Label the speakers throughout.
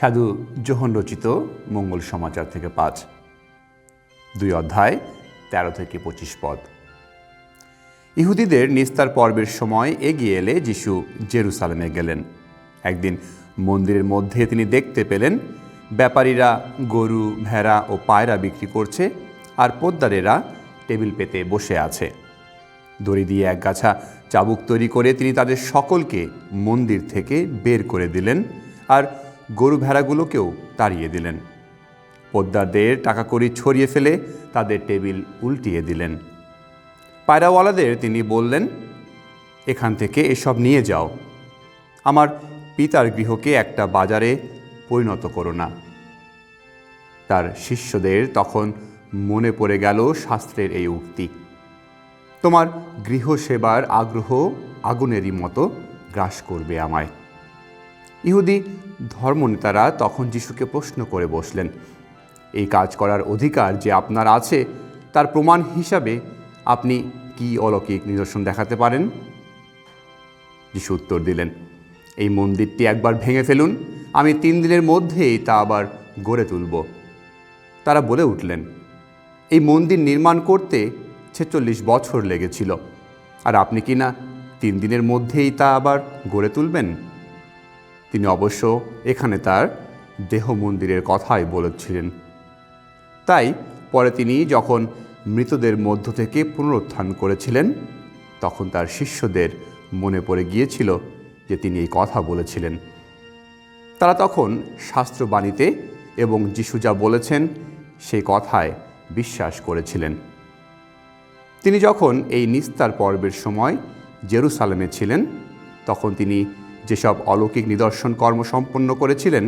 Speaker 1: সাধু যোহন রচিত মঙ্গল সমাচার থেকে পাঁচ। দুই অধ্যায়, তেরো থেকে পঁচিশ পদ। ইহুদিদের নিস্তার পর্বের সময় এগিয়ে এলে যিশু জেরুসালেমে গেলেন। একদিন মন্দিরের মধ্যে তিনি দেখতে পেলেন, ব্যাপারীরা গরু, ভেড়া ও পায়রা বিক্রি করছে আর পোদ্দারেরা টেবিল পেতে বসে আছে। দড়ি দিয়ে এক গাছা চাবুক তৈরি করে তিনি তাদের সকলকে মন্দির থেকে বের করে দিলেন আর গরু ভেড়াগুলোকেও তাড়িয়ে দিলেন। পোদ্দারদের টাকা কড়ি ছড়িয়ে ফেলে তাদের টেবিল উল্টিয়ে দিলেন। পায়রাওয়ালাদের তিনি বললেন, এখান থেকে এসব নিয়ে যাও। আমার পিতার গৃহকে একটা বাজারে পরিণত করো না। তার শিষ্যদের তখন মনে পড়ে গেল শাস্ত্রের এই উক্তি। তোমার গৃহ সেবার আগ্রহ আগুনেরই মতো গ্রাস করবে আমায়। ইহুদি ধর্মনেতারা তখন যিশুকে প্রশ্ন করে বসলেন, এই কাজ করার অধিকার যে আপনার আছে, তার প্রমাণ হিসাবে আপনি কি অলৌকিক নিদর্শন দেখাতে পারেন? যিশু উত্তর দিলেন, এই মন্দিরটি একবার ভেঙে ফেলুন, আমি তিন দিনের মধ্যেই তা আবার গড়ে তুলব। তারা বলে উঠলেন, এই মন্দির নির্মাণ করতে ছেচল্লিশ বছর লেগেছিল, আর আপনি কি না তিন দিনের মধ্যেই তা আবার গড়ে তুলবেন? তিনি অবশ্য এখানে তার দেহ মন্দিরের কথাই বলেছিলেন। তাই পরে তিনি যখন মৃতদের মধ্য থেকে পুনরুত্থান করেছিলেন, তখন তার শিষ্যদের মনে পড়ে গিয়েছিল যে তিনি এই কথা বলেছিলেন। তারা তখন শাস্ত্রবাণীতে এবং যিশু যা বলেছেন সেই কথায় বিশ্বাস করেছিলেন। তিনি যখন এই নিস্তার পর্বের সময় জেরুসালেমে ছিলেন, তখন তিনি যেসব অলৌকিক নিদর্শন কর্ম সম্পন্ন করেছিলেন,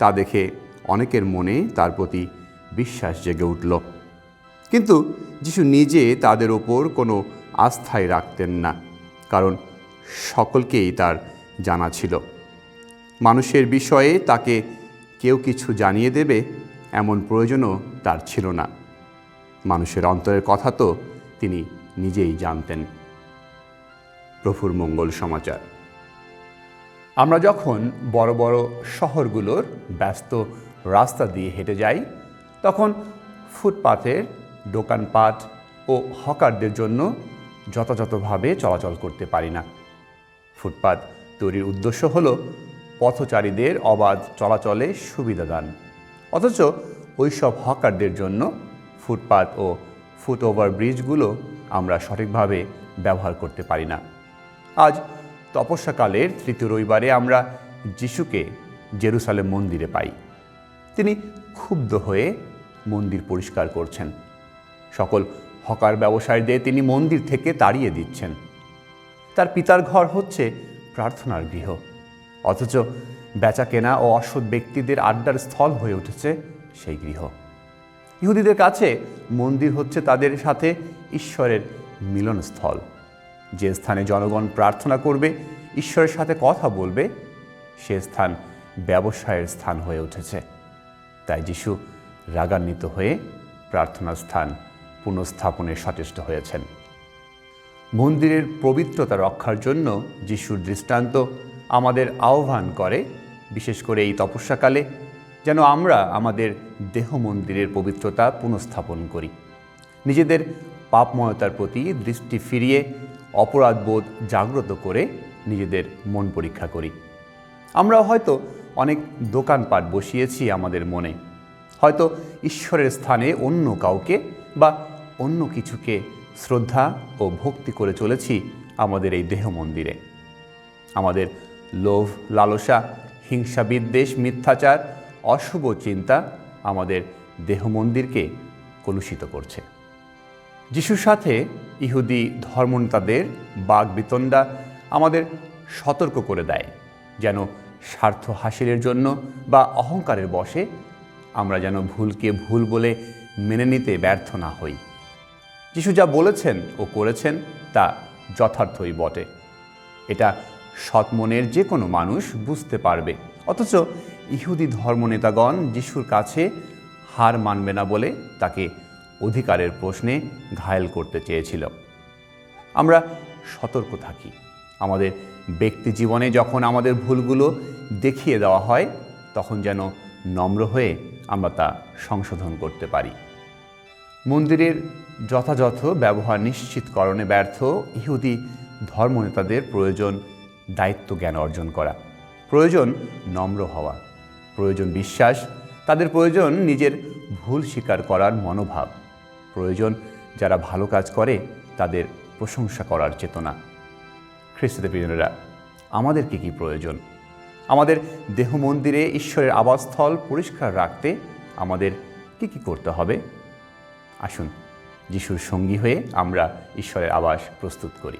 Speaker 1: তা দেখে অনেকের মনে তার প্রতি বিশ্বাস জেগে উঠল। কিন্তু যিশু নিজে তাদের ওপর কোনো আস্থাই রাখতেন না, কারণ সকলকেই তার জানা ছিল। মানুষের বিষয়ে তাকে কেউ কিছু জানিয়ে দেবে এমন প্রয়োজনও তার ছিল না। মানুষের অন্তরের কথা তো তিনি নিজেই জানতেন। প্রভুর মঙ্গল সমাচার। আমরা যখন বড় বড় শহরগুলোর ব্যস্ত রাস্তা দিয়ে হেঁটে যাই, তখন ফুটপাথের দোকানপাট ও হকারদের জন্য যথাযথভাবে চলাচল করতে পারি না। ফুটপাত তৈরির উদ্দেশ্য হল পথচারীদের অবাধ চলাচলে সুবিধা দান। অথচ ওইসব হকারদের জন্য ফুটপাত ও ফুট ওভার ব্রিজগুলো আমরা সঠিকভাবে ব্যবহার করতে পারি না। আজ তপস্যাকালের তৃতীয় রবিবারে আমরা যিশুকে জেরুসালেম মন্দিরে পাই। তিনি ক্ষুব্ধ হয়ে মন্দির পরিষ্কার করছেন। সকল হকার ব্যবসায়ীদের তিনি মন্দির থেকে তাড়িয়ে দিচ্ছেন। তার পিতার ঘর হচ্ছে প্রার্থনার গৃহ। অথচ বেচা কেনা ও অসৎ ব্যক্তিদের আড্ডার স্থল হয়ে উঠেছে সেই গৃহ। ইহুদিদের কাছে মন্দির হচ্ছে তাদের সাথে ঈশ্বরের মিলনস্থল। যে স্থানে জনগণ প্রার্থনা করবে, ঈশ্বরের সাথে কথা বলবে, সে স্থান ব্যবসায়ের স্থান হয়ে উঠেছে। তাই যিশু রাগান্বিত হয়ে প্রার্থনা স্থান পুনঃস্থাপনে সচেষ্ট হয়েছেন। মন্দিরের পবিত্রতা রক্ষার জন্য যিশুর দৃষ্টান্ত আমাদের আহ্বান করে, বিশেষ করে এই তপস্যাকালে, যেন আমরা আমাদের দেহ মন্দিরের পবিত্রতা পুনঃস্থাপন করি। নিজেদের পাপময়তার প্রতি দৃষ্টি ফিরিয়ে অপরাধবোধ জাগ্রত করে নিজেদের মন পরীক্ষা করি। আমরা হয়তো অনেক দোকানপাট বসিয়েছি আমাদের মনে। হয়তো ঈশ্বরের স্থানে অন্য কাউকে বা অন্য কিছুকে শ্রদ্ধা ও ভক্তি করে চলেছি আমাদের এই দেহ মন্দিরে। আমাদের লোভ, লালসা, হিংসা, বিদ্বেষ, মিথ্যাচার, অশুভ চিন্তা আমাদের দেহ মন্দিরকে কলুষিত করছে। যিশুর সাথে ইহুদি ধর্মনেতাদের বাঘ বিতণ্ডা আমাদের সতর্ক করে দেয়, যেন স্বার্থ হাসিলের জন্য বা অহংকারের বশে আমরা যেন ভুলকে ভুল বলে মেনে নিতে ব্যর্থ না হই। যিশু যা বলেছেন ও করেছেন তা যথার্থই বটে। এটা সৎমনের যে কোনো মানুষ বুঝতে পারবে। অথচ ইহুদি ধর্মনেতাগণ যিশুর কাছে হার মানবে না বলে তাকে অধিকারের প্রশ্নে ঘায়েল করতে চেয়েছিল। আমরা সতর্ক থাকি। আমাদের ব্যক্তি জীবনে যখন আমাদের ভুলগুলো দেখিয়ে দেওয়া হয়, তখন যেন নম্র হয়ে আমরা তা সংশোধন করতে পারি। মন্দিরের যথাযথ ব্যবহার নিশ্চিতকরণে ব্যর্থ ইহুদি ধর্মনেতাদের প্রয়োজন দায়িত্ব জ্ঞান অর্জন করা, প্রয়োজন নম্র হওয়া, প্রয়োজন বিশ্বাস, তাদের প্রয়োজন নিজের ভুল স্বীকার করার মনোভাব। প্রয়োজন, যারা ভালো কাজ করে, তাদের প্রশংসা করার চেতনা। খ্রিস্টদের প্রিয়রা আমাদের কি কি প্রয়োজন? আমাদের দেহ মন্দিরে ঈশ্বরের আবাসস্থল পরিষ্কার রাখতে আমাদের কি কি করতে হবে? আসুন, যিশুর সঙ্গী হয়ে আমরা ঈশ্বরের আবাস প্রস্তুত করি।